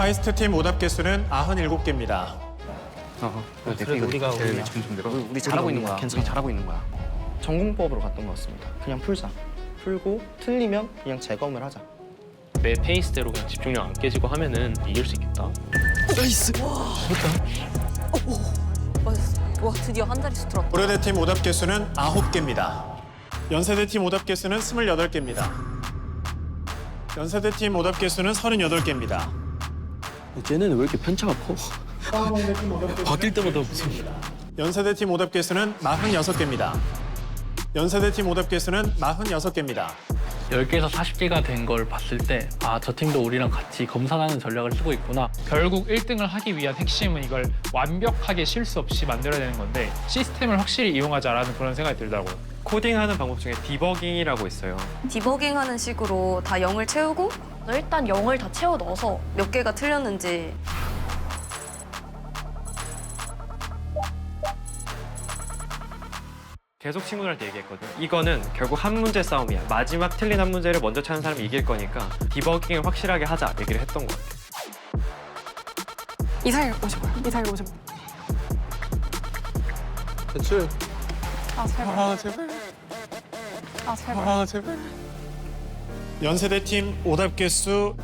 카이스트 팀 오답 개수는 97개입니다. 어, 그래도 우리가 우리가 우리, 우리 잘하고 있는 거야. 괜찮아. 우리 잘하고 있는 거야. 전공법으로 갔던 것 같습니다. 그냥 풀자. 풀고 틀리면 그냥 재검을 하자. 내 페이스대로 그냥 집중력 안 깨지고 하면은 이길 수 있겠다. 맞았어. 와 드디어 한 자릿수 들었다. 고려대 팀 오답 개수는 9개입니다. 연세대 팀 오답 개수는 28개입니다. 연세대 팀 오답 개수는 38개입니다. 쟤네는 왜 이렇게 편차가 커? 바뀔 때마다 무슨 연세대 팀 오답 개수는 46개입니다. 연세대 팀 오답 개수는 46개입니다. 10개에서 40개가 된 걸 봤을 때 아 저 팀도 우리랑 같이 검사하는 전략을 쓰고 있구나 결국 1등을 하기 위한 핵심은 이걸 완벽하게 실수 없이 만들어야 되는 건데 시스템을 확실히 이용하자라는 그런 생각이 들더라고요. 코딩하는 방법 중에 디버깅이라고 있어요. 디버깅하는 식으로 다 0을 채우고 일단 0을 다 채워 넣어서 몇 개가 틀렸는지 계속 친구들한테 얘기했거든. 이거는 결국 한 문제 싸움이야. 마지막 틀린 한 문제를 먼저 찾는 사람이 이길 거니까 디버깅을 확실하게 하자 얘기를 했던 것 같아. 이사일 55. 이사일 55. 대출. 아 제발. 아 제발. 아 제발. 아 제발. 연세대 팀 오답 개수